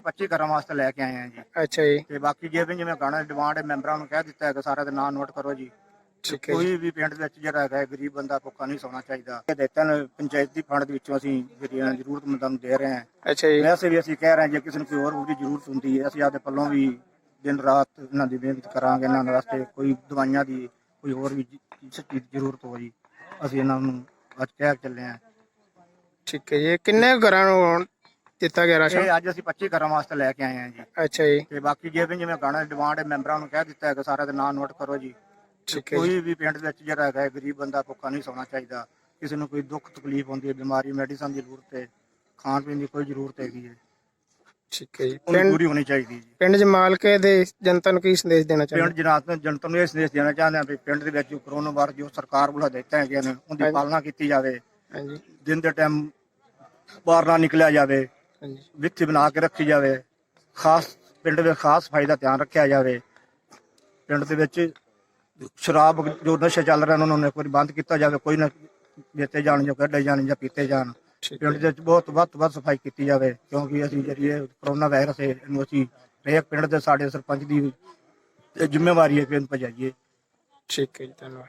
25 ਘਰਾਂ ਵਾਸਤੇ ਲੈ ਕੇ ਆਏ ਆ ਜੀ। ਅੱਛਾ ਜੀ। ਤੇ ਬਾਕੀ ਜਿਵੇਂ ਜਿਵੇਂ ਗਾਣਾ ਡਿਮਾਂਡ ਹੈ ਮੈਂਬਰਾਂ ਨੂੰ ਕਹਿ ਦਿੱਤਾ ਹੈ ਕਿ ਸਾਰਾ ਦੇ ਨਾਂ ਨੋਟ ਕਰੋ ਜੀ। ਠੀਕ ਹੈ ਜੀ। ਕੋਈ ਵੀ ਪਿੰਡ ਵਿੱਚ ਜਿਹੜਾ ਹੈਗਾ ਹੈ, ਗਰੀਬ ਬੰਦਾ ਭੁੱਖਾ ਨਹੀਂ ਸੌਣਾ ਚਾਹੀਦਾ। ਇਹ ਦਿੱਤਾ ਨੇ ਪੰਚਾਇਤੀ ਫੰਡ ਦੇ ਵਿੱਚੋਂ ਅਸੀਂ ਜਿਹੜੀਆਂ ਜ਼ਰੂਰਤਮੰਦਾਂ ਨੂੰ ਦੇ ਰਹੇ ਹਾਂ। ਅੱਛਾ ਜੀ। ਵੈਸੇ ਵੀ ਅਸੀਂ ਕਹਿ ਰਹੇ ਹਾਂ ਜੇ ਕਿਸੇ ਨੂੰ ਕੋਈ ਹੋਰ ਵੀ ਜ਼ਰੂਰਤ ਹੁੰਦੀ ਹੈ ਅਸੀਂ ਆਪਦੇ ਪੱਲੋਂ ਵੀ ਦਿਨ ਰਾਤ ਇਹਨਾਂ ਦੀ ਮਿਹਨਤ ਕਰਾਂਗੇ ਇਹਨਾਂ ਵਾਸਤੇ ਕੋਈ ਦਵਾਈਆਂ ਦੀ ਕੋਈ ਹੋਰ ਵੀ ਚੀਜ਼ ਦੀ ਜ਼ਰੂਰਤ ਹੋਈ ਅਸੀਂ ਇਹਨਾਂ ਨੂੰ ਅੱਜ ਕਹਿ ਚੱਲੇ ਹਾਂ। ਠੀਕ ਹੈ ਜੀ। ਕਿੰਨੇ ਘਰਾਂ ਨੂੰ ਦਿੱਤਾ ਗਿਆ ਰਾਸ਼ਨ? ਇਹ ਅੱਜ ਅਸੀਂ 25 ਘਰਾਂ ਵਾਸਤੇ ਲੈ ਕੇ ਆਏ ਹਾਂ ਜੀ। ਅੱਛਾ ਜੀ। ਤੇ ਬਾਕੀ ਜਿਵੇਂ ਜਿਵੇਂ ਗਾਣਾ ਡਿਮਾਂਡ ਹੈ ਮੈਂਬਰਾਂ ਨੂੰ ਕਹਿ ਦਿੱਤਾ ਹੈ ਕਿ ਸਾਰਾ ਦੇ ਨਾਂ ਨੋਟ ਕਰੋ ਜੀ। ਠੀਕ ਹੈ ਜੀ। ਕੋਈ ਵੀ ਪਿੰਡ ਵਿੱਚ ਜਿਹੜਾ ਹੈਗਾ ਹੈ, ਗਰੀਬ ਬੰਦਾ ਭੁੱਖਾ ਨਹੀਂ ਸੌਣਾ ਚਾਹੀਦਾ। ਕਿਸੇ ਨੂੰ ਕੋਈ ਦੁੱਖ ਤਕਲੀਫ ਹੁੰਦੀ ਹੈ ਬਿਮਾਰੀ ਮੈਡੀਸਨ ਦੀ ਜ਼ਰੂਰਤ ਹੈ ਖਾਣ ਪੀਣ ਦੀ ਕੋਈ ਜ਼ਰੂਰਤ ਹੈਗੀ ਹੈ। ਠੀਕ ਹੈ ਜੀ। ਪਿੰਡ ਪੂਰੀ ਹੋਣੀ ਚਾਹੀਦੀ ਹੈ ਜੀ। ਪਿੰਡ ਜਮਾਲਕੇ ਦੇ ਜਨਤਾ ਨੂੰ ਕੀ ਸੰਦੇਸ਼ ਦੇਣਾ ਪਿੰਡ ਚਾਹੁੰਦੇ ਜਨਾਤ ਨੂੰ ਜਨਤਾ ਨੂੰ ਇਹ ਸੰਦੇਸ਼ ਦੇਣਾ ਚਾਹੁੰਦੇ ਹਾਂ ਵੀ ਪਿੰਡ ਦੇ ਵਿੱਚ ਜੋ ਕਰੋਨਾ ਵਾਇਰਸ ਜੋ ਸਰਕਾਰ ਵੱਲੋਂ ਦਿੱਤਾ ਹੈਗੇ ਨੇ ਉਹਦੀ। ਪਾਲਣਾ ਕੀਤੀ ਜਾਵੇ। ਹਾਂਜੀ। ਦਿਨ ਦੇ ਟਾਈਮ ਬਾਹਰ ਨਾ ਨਿਕਲਿਆ ਜਾਵੇ। ਵਿੱਥ ਬਣਾ ਕੇ ਰੱਖੀ ਜਾਵੇ ਖਾਸ ਪਿੰਡ ਦੇ ਖਾਸ ਸਫ਼ਾਈ ਦਾ ਧਿਆਨ ਰੱਖਿਆ ਜਾਵੇ। ਪਿੰਡ ਦੇ ਵਿੱਚ ਸ਼ਰਾਬ ਜੋ ਨਸ਼ੇ ਚੱਲ ਰਹੇ ਨੇ ਉਹਨਾਂ ਨੂੰ ਇੱਕ ਵਾਰੀ ਬੰਦ ਕੀਤਾ ਜਾਵੇ ਕੋਈ ਨਾ ਵੇਚੇ ਜਾਣ ਜਾਂ ਕੱਢੇ ਜਾਣ ਜਾਂ ਪੀਤੇ ਜਾਣ। ਪਿੰਡ ਦੇ ਵਿੱਚ ਬਹੁਤ ਵੱਧ ਵੱਧ ਸਫ਼ਾਈ ਕੀਤੀ ਜਾਵੇ ਕਿਉਂਕਿ ਅਸੀਂ ਜਿਹੜੀ ਇਹ ਕਰੋਨਾ ਵਾਇਰਸ ਹੈ ਇਹਨੂੰ ਅਸੀਂ ਹਰੇਕ ਪਿੰਡ ਦੇ ਸਾਡੇ ਸਰਪੰਚ ਦੀ ਜ਼ਿੰਮੇਵਾਰੀ ਹੈ ਕਿ ਇਹਨੂੰ ਭਜਾਈਏ। ਠੀਕ ਹੈ ਜੀ ਧੰਨਵਾਦ।